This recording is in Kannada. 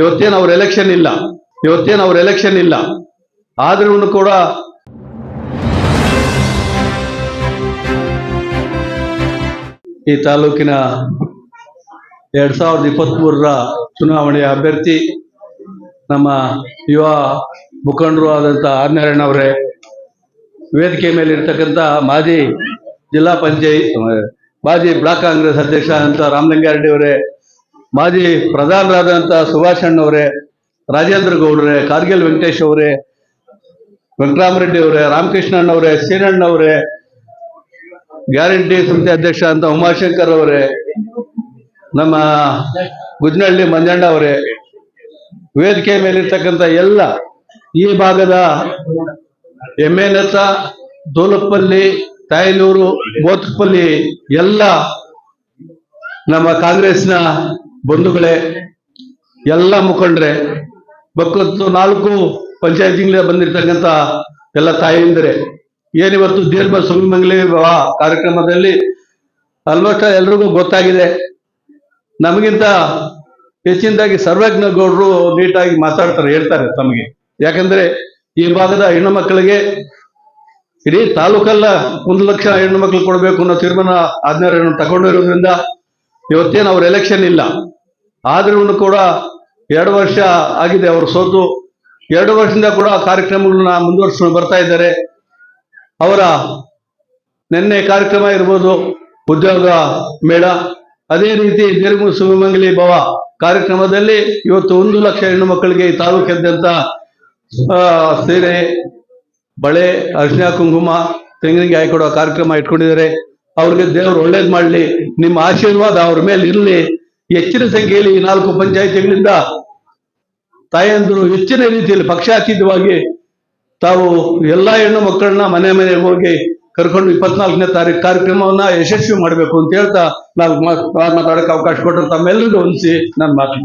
ಇವತ್ತೇನು ಅವ್ರ ಎಲೆಕ್ಷನ್ ಇಲ್ಲ. ಇವತ್ತೇನು ಅವ್ರ ಎಲೆಕ್ಷನ್ ಇಲ್ಲ. ಆದ್ರೂ ಕೂಡ ಈ ತಾಲೂಕಿನ ಎರಡ್ ಸಾವಿರದ ಇಪ್ಪತ್ತ್ ಮೂರರ ಚುನಾವಣೆಯ ಅಭ್ಯರ್ಥಿ ನಮ್ಮ ಯುವ ಮುಖಂಡರು ಆದಂಥ ಆರ್ನಾರಾಯಣ ಅವರೇ. ವೇದಿಕೆ ಮೇಲೆ ಇರ್ತಕ್ಕಂಥ ಮಾಜಿ ಜಿಲ್ಲಾ ಪಂಚಾಯತ್, ಮಾಜಿ ಬ್ಲಾಕ್ ಕಾಂಗ್ರೆಸ್ ಅಧ್ಯಕ್ಷ ಅಂತ ರಾಮಲಿಂಗಾರೆಡ್ಡಿ ಅವರೇ. ಮಾಜಿ ಪ್ರಧಾನರಾದಂಥ ಸುಭಾಷ್ ಅಣ್ಣವರೇ ರಾಜೇಂದ್ರ ಗೌಡ್ರೆ ಕಾರ್ಗಿಲ್ ವೆಂಕಟೇಶ್ ಅವರೇ ವೆಂಕಟರಾಮರೆಡ್ಡಿ ಅವರೇ, ರಾಮಕೃಷ್ಣ ಅಣ್ಣವರೇ ಸೀನಣ್ಣವರೇ ಗ್ಯಾರಂಟಿ ಸಮಿತಿ ಅಧ್ಯಕ್ಷ ಅಂತ ಉಮಾಶಂಕರ್ ಅವರೇ, ನಮ್ಮ ಗುಜ್ನಹಳ್ಳಿ ಮಂಜಣ್ಣ ಅವರೇ, ವೇದಿಕೆ ಮೇಲಿರ್ತಕ್ಕಂಥ ಎಲ್ಲ ಈ ಭಾಗದ ಎಮ್ಮೆನತ್ತ ದೋಲಪ್ಪಲ್ಲಿ ತಾಯನೂರು ಬೋತ್ಪಲ್ಲಿ ಎಲ್ಲ ನಮ್ಮ ಕಾಂಗ್ರೆಸ್ನ ಬಂಧುಗಳೇ, ಎಲ್ಲ ಮುಖಂಡ್ರೆ ಬಕ್ಕತ್ತು ನಾಲ್ಕು ಪಂಚಾಯತಿಗಳಿಂದ ಬಂದಿರತಕ್ಕಂಥ ಎಲ್ಲ ತಾಯಿಂದರೆ, ಏನಿವತ್ತು ದೀರ್ಘ ಸುಮಂಗಲಿ ವಿವಾಹ ಕಾರ್ಯಕ್ರಮದಲ್ಲಿ ಆಲ್ಮೋಸ್ಟ್ ಎಲ್ರಿಗೂ ಗೊತ್ತಾಗಿದೆ. ನಮಗಿಂತ ಹೆಚ್ಚಿನದಾಗಿ ಸರ್ವಜ್ಞ ಗೌಡರು ನೀಟಾಗಿ ಮಾತಾಡ್ತಾರೆ, ಹೇಳ್ತಾರೆ ತಮಗೆ. ಯಾಕಂದ್ರೆ ಈ ಭಾಗದ ಹೆಣ್ಣು ಮಕ್ಕಳಿಗೆ ಇಡೀ ತಾಲೂಕಲ್ಲ ಒಂದು ಲಕ್ಷ ಹೆಣ್ಣು ಮಕ್ಕಳು ಕೊಡಬೇಕು ಅನ್ನೋ ತೀರ್ಮಾನ ಆಜ್ಞೆಯನ್ನು ತಗೊಂಡಿರೋದ್ರಿಂದ ಇವತ್ತೇನು ಅವ್ರ ಎಲೆಕ್ಷನ್ ಇಲ್ಲ. ಆದ್ರೂ ಕೂಡ ಎರಡು ವರ್ಷ ಆಗಿದೆ ಅವರು ಸೋತು. ಎರಡು ವರ್ಷದಿಂದ ಕೂಡ ಕಾರ್ಯಕ್ರಮಗಳನ್ನ ಮುಂದುವರ್ಸ್ಕೊಂಡು ಬರ್ತಾ ಇದ್ದಾರೆ. ಅವರ ನಿನ್ನೆ ಕಾರ್ಯಕ್ರಮ ಇರ್ಬೋದು, ಉದ್ಯೋಗ ಮೇಳ, ಅದೇ ರೀತಿ ದೀರ್ಘ ಸುಮಂಗಲಿ ಭವ ಕಾರ್ಯಕ್ರಮದಲ್ಲಿ ಇವತ್ತು ಒಂದು ಲಕ್ಷ ಹೆಣ್ಣು ಮಕ್ಕಳಿಗೆ ಈ ತಾಲೂಕಾದ್ಯಂತ ಸೀರೆ, ಬಳೆ, ಅರ್ಶಿನ ಕುಂಕುಮ, ತೆಂಗಿನಿಗೆ ಹಾಯ್ಕೊಡುವ ಕಾರ್ಯಕ್ರಮ ಇಟ್ಕೊಂಡಿದ್ದಾರೆ. ಅವ್ರಿಗೆ ದೇವ್ರು ಒಳ್ಳೇದ್ ಮಾಡ್ಲಿ, ನಿಮ್ಮ ಆಶೀರ್ವಾದ ಅವ್ರ ಮೇಲೆ ಇರಲಿ. ಹೆಚ್ಚಿನ ಸಂಖ್ಯೆಯಲ್ಲಿ ಈ ನಾಲ್ಕು ಪಂಚಾಯತಿಗಳಿಂದ ತಾಯಂದಿರು ಹೆಚ್ಚಿನ ರೀತಿಯಲ್ಲಿ ಪಕ್ಷಾತೀತವಾಗಿ ತಾವು ಎಲ್ಲಾ ಹೆಣ್ಣು ಮಕ್ಕಳನ್ನ ಮನೆ ಮನೆಗೆ ಹೋಗಿ ಕರ್ಕೊಂಡು ಇಪ್ಪತ್ನಾಲ್ಕನೇ ತಾರೀಕು ಕಾರ್ಯಕ್ರಮವನ್ನ ಯಶಸ್ವಿ ಮಾಡಬೇಕು ಅಂತ ಹೇಳ್ತಾ ನಾವು ಮಾತಾಡಕ್ಕೆ ಅವಕಾಶ ಕೊಟ್ಟರು. ತಮ್ಮೆಲ್ಲರಿಗೂ ಹೊಂದಿಸಿ ನಾನು ಮಾತು